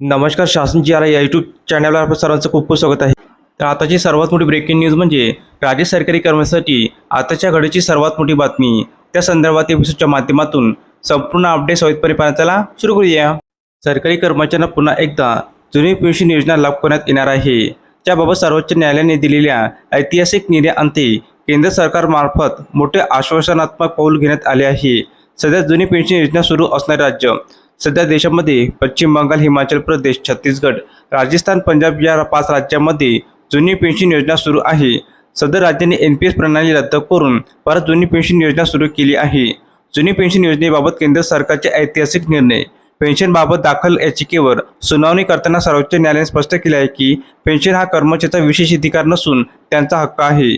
नमस्कार शासन जी आर या यूट्यूब चॅनलवर आपलं सर्वांचं खूप खूप स्वागत आहे. तर आताची सर्वात मोठी ब्रेकिंग न्यूज म्हणजे राज्य सरकारी कर्मचाऱ्यांसाठी आताच्या घडीची सर्वात मोठी बातमी. त्या संदर्भात एपिसोडच्या माध्यमातून संपूर्ण अपडेट सहितपणे पाहण्याला सुरू करूया. सरकारी कर्मचाऱ्यांना पुन्हा एकदा जुनी पेन्शन योजना लागू करण्यात येणार आहे. त्याबाबत सर्वोच्च न्यायालयाने दिलेल्या ऐतिहासिक निर्णयाअंती केंद्र सरकारमार्फत मोठे आश्वासनात्मक पाऊल घेण्यात आले आहे. सध्या जुनी पेन्शन योजना सुरू असणारे राज्य सध्या देशामध्ये पश्चिम बंगाल हिमाचल प्रदेश छत्तीसगड राजस्थान पंजाब या पाच राज्यांमध्ये जुनी पेन्शन योजना सुरू आहे. सदर राज्यांनी एन पी एस प्रणाली रद्द करून परत जुनी पेन्शन योजना सुरू केली आहे. जुनी पेन्शन योजनेबाबत केंद्र सरकारचे ऐतिहासिक निर्णय. पेन्शनबाबत दाखल याचिकेवर सुनावणी करताना सर्वोच्च न्यायालयाने स्पष्ट केले आहे की पेन्शन हा कर्मचाऱ्याचा विशेष अधिकार नसून त्यांचा हक्क आहे.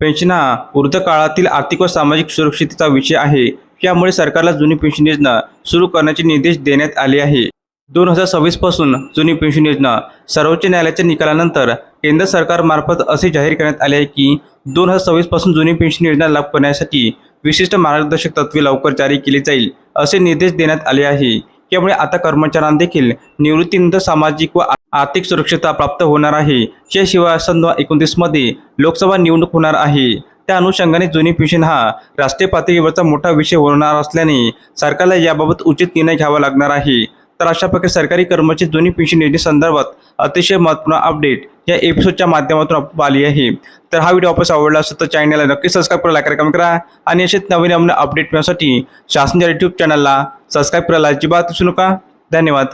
पेन्शन हा वृद्ध काळातील आर्थिक व सामाजिक सुरक्षिततेचा विषय आहे. त्यामुळे सरकारला जुनी पेन्शन योजना सुरू करण्याचे निर्देश देण्यात आले आहे. दोन हजार सव्वीसपासून जुनी पेन्शन योजना सर्वोच्च न्यायालयाच्या निकालानंतर केंद्र सरकारमार्फत असे जाहीर करण्यात आले आहे की दोन हजार सव्वीसपासून जुनी पेन्शन योजना लागू करण्यासाठी विशिष्ट मार्गदर्शक तत्वे लवकर जारी केली जाईल असे निर्देश देण्यात आले आहे. त्यामुळे आता कर्मचाऱ्यांना देखील निवृत्तीनंतर सामाजिक व आर्थिक सुरक्षता प्राप्त होणार आहे. याशिवाय सन दोन एकोणतीसमध्ये लोकसभा निवडणूक होणार आहे. त्या अनुषंगाने जुनी पिशन हा राष्ट्रीय पातळीवरचा मोठा विषय होणार असल्याने सरकारला याबाबत उचित निर्णय घ्यावा लागणार आहे. तर अशा प्रकारे सरकारी कर्मचारी जुनी पेन्शन योजनेसंदर्भात अतिशय महत्त्वपूर्ण अपडेट या एपिसोडच्या माध्यमातून आली आहे. तर हा व्हिडिओ आपल्यास आवडला असेल तर चॅनलला नक्की सबस्क्राईब करा कार्यक्रम करा करा आणि असेच नवीन नवीन अपडेट मिळण्यासाठी शासनाच्या यूट्यूब चॅनलला सबस्क्राईब करायला अजिबात विसरू नका. धन्यवाद.